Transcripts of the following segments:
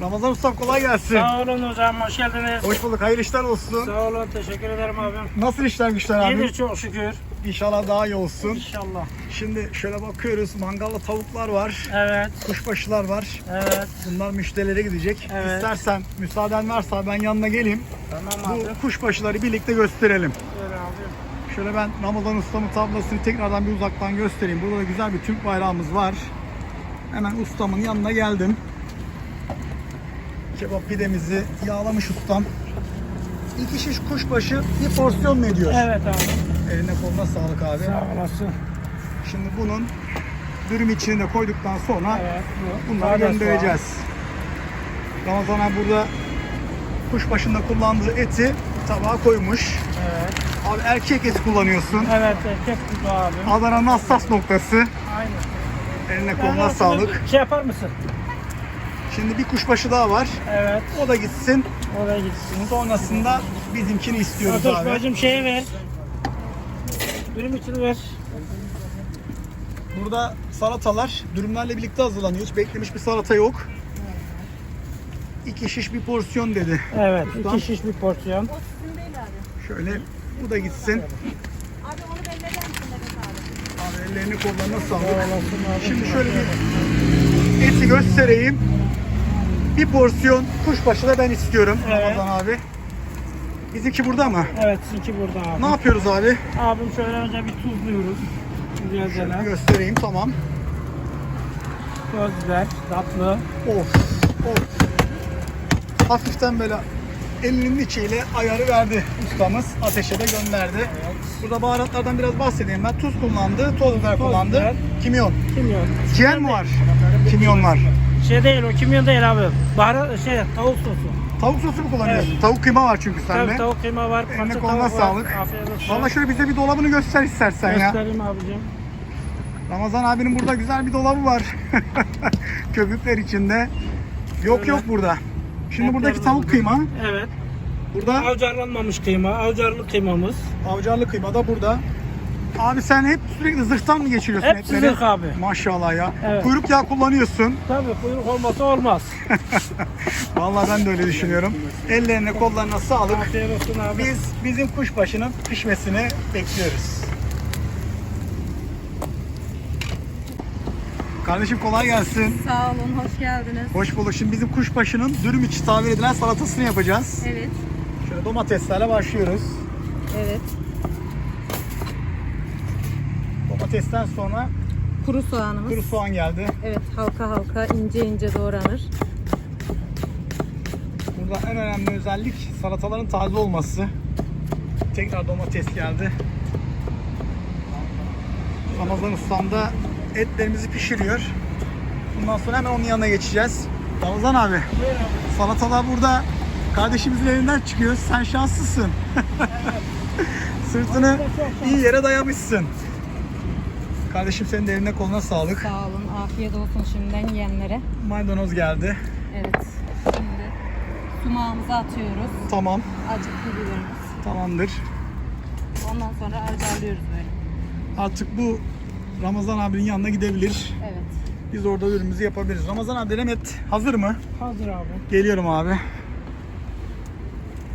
Ramazan Ustam kolay gelsin. Sağ olun hocam, hoş geldiniz. Hoş bulduk. Hayırlı işler olsun. Sağ olun, teşekkür ederim abim. Nasıl işler güçler abi? İyidir çok şükür. İnşallah daha iyi olsun. İnşallah. Şimdi şöyle bakıyoruz. Mangalda tavuklar var. Evet, Kuşbaşılar var. evet. Bunlar müşterilere gidecek. Evet. İstersen müsaaden varsa ben yanına geleyim. Tamam abi. Bu kuşbaşıları birlikte gösterelim. Böyle abi. Şöyle ben Ramazan Ustam'ın tablasını tekrardan bir uzaktan göstereyim. Burada da güzel bir Türk bayrağımız var. Hemen ustamın yanına geldim. Kebap pidemizi yağlamış ustam. İki şiş kuşbaşı bir porsiyon mu ediyor? Evet abi. Eline koluna sağlık abi. Sağ olasın. Şimdi bunun dürüm içine de koyduktan sonra Evet, bu. bunları Sade göndereceğiz. Ramazan abi burada kuşbaşında kullandığı eti tabağa koymuş. soğan. Evet. Abi erkek eti kullanıyorsun. Evet, erkek kuzu abi. Adana'nın hassas noktası. Aynen. Eline koluna sağlık. Şey yapar mısın? Şimdi bir kuşbaşı daha var. Evet, O da gitsin. oraya gitsin. Sonrasında bizimkini istiyoruz Fatoş abi. bacım şeyi ver. Dürüm için ver. Burada salatalar dürümlerle birlikte hazırlanıyor. Hiç beklemiş bir salata yok. İki şiş bir porsiyon dedi. Evet, Ustam. iki şiş bir porsiyon. Şöyle bu da gitsin. Abi onu ben neden Abi ellerini kollarına Sağ sağlık. olasın abi. Şimdi şöyle bir eti göstereyim. Bir porsiyon kuşbaşı da ben istiyorum Evet. Ramazan abi. Bizimki burada mı? Evet, sizinki burada abi. Ne yapıyoruz abi? Abim şöyle önce bir tuzluyoruz. Şöyle göstereyim tamam. Biber, tatlı. Of of. Hafiften böyle elinin içiyle ayarı verdi ustamız. Ateşe de gönderdi. Burada baharatlardan biraz bahsedeyim ben. Tuz kullandı, toz biber kullandı. biber. Kimyon. Kimyon. Ciğer mi var? Kimyon var. Şey değil o kimyon değil abi. Baharat şey tavuk sosu. Tavuk sosu mu kullanıyorsun? Tavuk kıyma var çünkü Tabii sende. tavuk kıyma var. Eline parça koluna tavuk var. sağlık. Afiyet olsun. Valla şöyle bize bir dolabını göster istersen ya. Göstereyim abicim. Ramazan abinin burada güzel bir dolabı var. Köpükler içinde. Yok Öyle. yok burada. Şimdi buradaki tavuk burada. kıyma. Evet. Burada Avcarlanmamış kıyma. Avcarlı kıymamız. avcarlı kıyma da burada. Abi sen hep sürekli zırhtan mı geçiriyorsun Hep etleri? zırh abi. Maşallah ya. Evet. Kuyruk yağı kullanıyorsun. Tabii kuyruk olmasa olmaz. Vallahi ben de öyle düşünüyorum. Ellerine kollarına sağlık. Afiyet olsun abi. Biz bizim kuşbaşının pişmesini bekliyoruz. Kardeşim kolay gelsin. Sağ olun, hoş geldiniz. Hoş bulduk. Şimdi bizim kuşbaşının dürüm içi tabir edilen salatasını yapacağız. Evet, Şöyle domateslerle başlıyoruz. evet. Domatesten sonra Kuru soğanımız. kuru soğan geldi. Evet, halka halka ince ince doğranır. Burada en önemli özellik salataların taze olması. Tekrar domates geldi. Ramazan ustam da etlerimizi pişiriyor. Bundan sonra hemen onun yanına geçeceğiz. Ramazan abi, salatalar burada kardeşimizin elinden çıkıyor. Sen şanslısın. Sırtını iyi yere dayamışsın. Kardeşim senin de eline koluna sağlık. Sağ olun, afiyet olsun şimdiden yiyenlere. Maydanoz geldi. Evet, şimdi sumağımızı atıyoruz. Tamam, Acıklı biberimiz. tamamdır. Ondan sonra harcarlıyoruz böyle. Artık bu Ramazan abinin yanına gidebilir. Evet. Biz orada ürünümüzü yapabiliriz. Ramazan abi denem et hazır mı? Hazır abi. Geliyorum abi.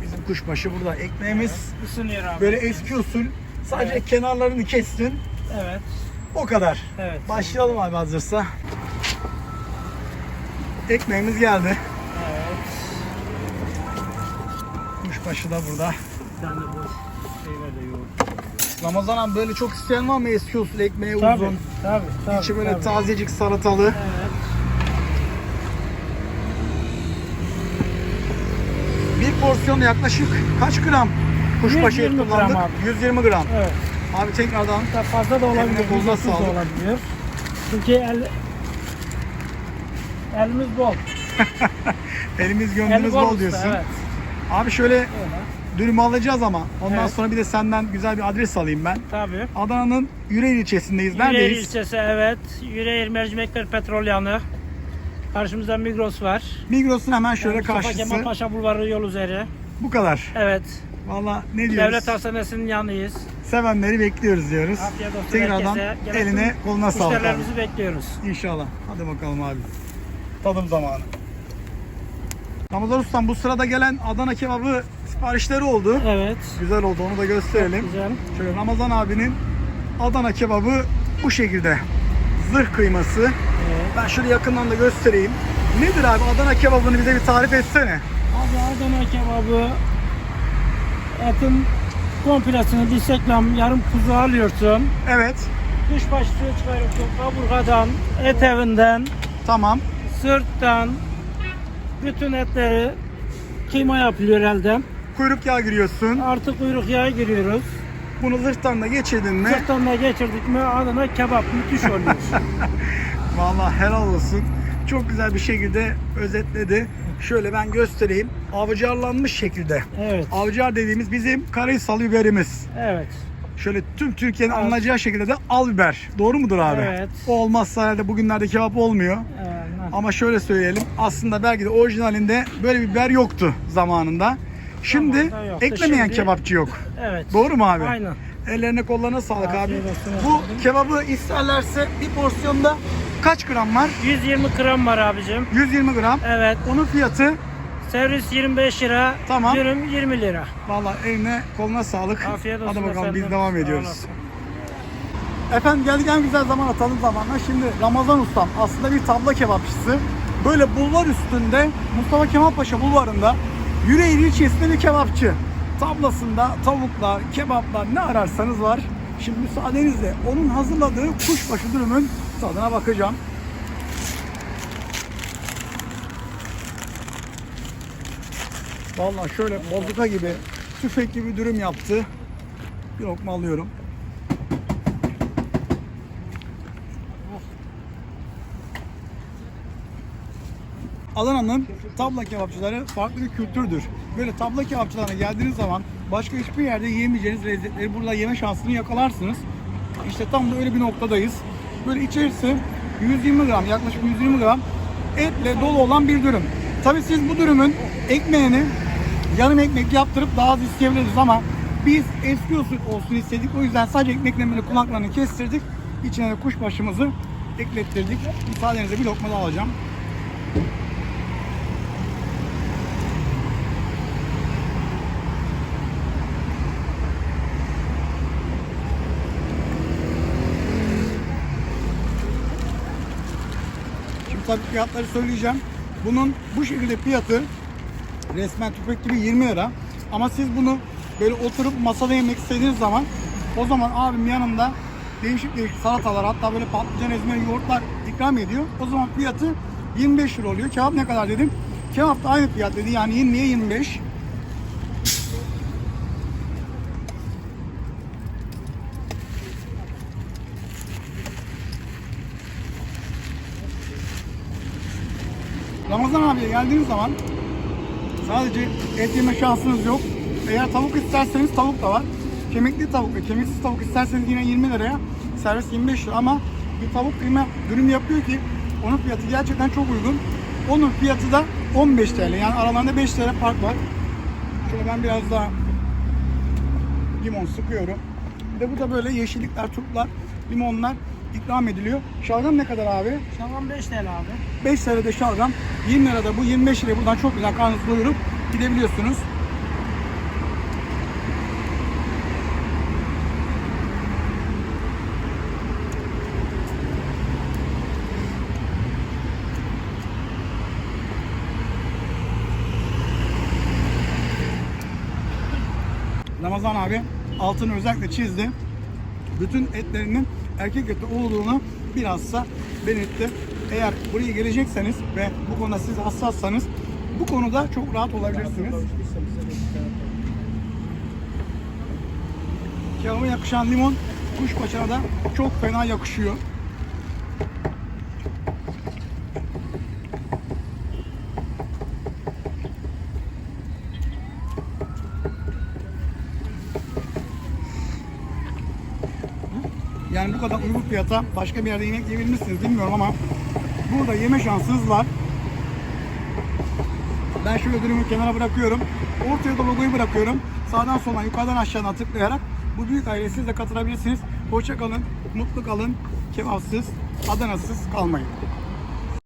Bizim kuşbaşı burada. Ekmeğimiz Isınıyor abi. böyle eski usul. Sadece Evet. kenarlarını kestin. Evet. O kadar. Evet. Başlayalım abi hazırsa. Ekmeğimiz geldi. Evet. Kuşbaşı da burada. Bir tane bu şeyler de yoğurt. Ramazan abi böyle çok isteyen var mı eski usul ekmeği Tabii. uzun? Tabii. tabii İçi böyle tabii. tazecik salatalı. Evet. Bir porsiyon yaklaşık kaç gram kuşbaşı et 120 gram kullandık? abi. 120 gram. Evet. Abi tekrardan Hatta fazla da olabilir. Eline koluna 130 da sağlık. olabilir. Çünkü el, elimiz bol. elimiz El gönlümüz bol usta, diyorsun. Evet. Abi şöyle Öyle. dürüm alacağız ama ondan Evet. sonra bir de senden güzel bir adres alayım ben. Tabii. Adana'nın Yüreğir ilçesindeyiz. Yüreğir Neredeyiz? ilçesi evet. Yüreğir Mercimekler Petrol Yanı. Karşımızda Migros var. Migros'un hemen şöyle Mustafa karşısı. Kemal Paşa Bulvarı yol üzeri. Bu kadar. Evet. Valla ne diyoruz? Devlet Hastanesi'nin yanıyız. Sevenleri bekliyoruz diyoruz. Afiyet olsun Tekrardan herkese. Eline koluna sağlık. Müşterilerimizi bekliyoruz. İnşallah. Hadi bakalım abi. Tadım zamanı. Ramazan Ustam bu sırada gelen Adana kebabı siparişleri oldu. Evet. Güzel oldu onu da gösterelim. Güzel. Şöyle Ramazan abinin Adana kebabı bu şekilde. Zırh kıyması. Evet. Ben şöyle yakından da göstereyim. Nedir abi Adana kebabını bize bir tarif etsene. Abi Adana kebabı etin komplesini dirseklam yarım kuzu alıyorsun. Evet. Dış başlığı çıkarıyorsun kaburgadan, et evinden, Tamam. sırttan, bütün etleri kıyma yapılıyor elden. Kuyruk yağı giriyorsun. Artık kuyruk yağı giriyoruz. Bunu zırhtan da geçirdin mi? Sırttan da geçirdik mi Adana kebap müthiş oluyor. Vallahi helal olsun. Çok güzel bir şekilde özetledi. Şöyle ben göstereyim. Avcarlanmış şekilde. evet. Avcar dediğimiz bizim Karahisal biberimiz. Evet. Şöyle tüm Türkiye'nin Evet. anlayacağı şekilde de al biber. Doğru mudur abi? Evet. O olmazsa herhalde bugünlerde kebap olmuyor. evet. Ama şöyle söyleyelim. Aslında belki de orijinalinde böyle bir biber yoktu zamanında. Şimdi Zamanında yoktu. eklemeyen Şimdi- kebapçı yok. Evet. Doğru mu abi? Aynen. Ellerine kollarına sağlık abi. Olsun Bu kebabı isterlerse bir porsiyonda kaç gram var? 120 gram var abicim. 120 gram. Evet. Onun fiyatı Servis 25 lira. Tamam. Dürüm 20 lira. Vallahi eline koluna sağlık. Afiyet olsun Hadi bakalım efendim. biz devam ediyoruz. Efendim geldik en güzel zaman atalım zamanla. Şimdi Ramazan Ustam aslında bir tabla kebapçısı. Böyle bulvar üstünde Mustafa Kemal Paşa bulvarında Yüreğir ilçesinde bir kebapçı. Tablasında tavuklar, kebaplar ne ararsanız var. Şimdi müsaadenizle onun hazırladığı kuşbaşı dürümün tadına bakacağım. Vallahi şöyle bozuka gibi, tüfek gibi dürüm yaptı. Bir lokma alıyorum. Adana'nın tabla kebapçıları farklı bir kültürdür. Böyle tabla kebapçılarına geldiğiniz zaman başka hiçbir yerde yiyemeyeceğiniz lezzetleri burada yeme şansını yakalarsınız. İşte tam da öyle bir noktadayız. Böyle içerisi 120 gram, yaklaşık 120 gram etle dolu olan bir dürüm. Tabii siz bu dürümün ekmeğini yarım ekmek yaptırıp daha az isteyebiliriz ama biz eski usul olsun istedik. O yüzden sadece ekmekle böyle kulaklarını kestirdik. İçine de kuşbaşımızı eklettirdik. Müsaadenizle bir lokma daha alacağım. Tabii fiyatları söyleyeceğim. Bunun bu şekilde fiyatı resmen tüfek gibi 20 lira. Ama siz bunu böyle oturup masada yemek istediğiniz zaman o zaman abim yanında değişik değişik salatalar hatta böyle patlıcan ezmeli yoğurtlar ikram ediyor. O zaman fiyatı 25 lira oluyor. Kebap ne kadar dedim? Kebap da aynı fiyat dedi. Yani 20'ye 25. Ramazan abiye geldiğiniz zaman sadece et yeme şansınız yok. Eğer tavuk isterseniz tavuk da var. Kemikli tavuk ve kemiksiz tavuk isterseniz yine 20 liraya servis 25 lira ama bir tavuk kıyma dürüm yapıyor ki onun fiyatı gerçekten çok uygun. Onun fiyatı da 15 TL yani aralarında 5 TL fark var. Şöyle ben biraz daha limon sıkıyorum. Bir de bu da böyle yeşillikler, turplar, limonlar ikram ediliyor. Şalgam ne kadar abi? Şalgam 5 TL abi. 5 lirada şalgam, 20 lirada bu 25 liraya buradan çok güzel karnınızı doyurup gidebiliyorsunuz. Ramazan abi altını özellikle çizdi. Bütün etlerinin erkek eti olduğunu bilhassa belirtti. Eğer buraya gelecekseniz ve bu konuda siz hassassanız bu konuda çok rahat olabilirsiniz. Kebaba yakışan limon kuşbaşına da çok fena yakışıyor. Kadar uygun fiyata başka bir yerde yemek yiyebilir misiniz bilmiyorum ama burada yeme şansınız var. Ben şöyle dürümü kenara bırakıyorum. Ortaya da logoyu bırakıyorum. Sağdan soldan yukarıdan aşağıdan tıklayarak bu büyük aileye siz de katılabilirsiniz. Hoşça kalın, mutlu kalın, kebapsız, Adanasız kalmayın.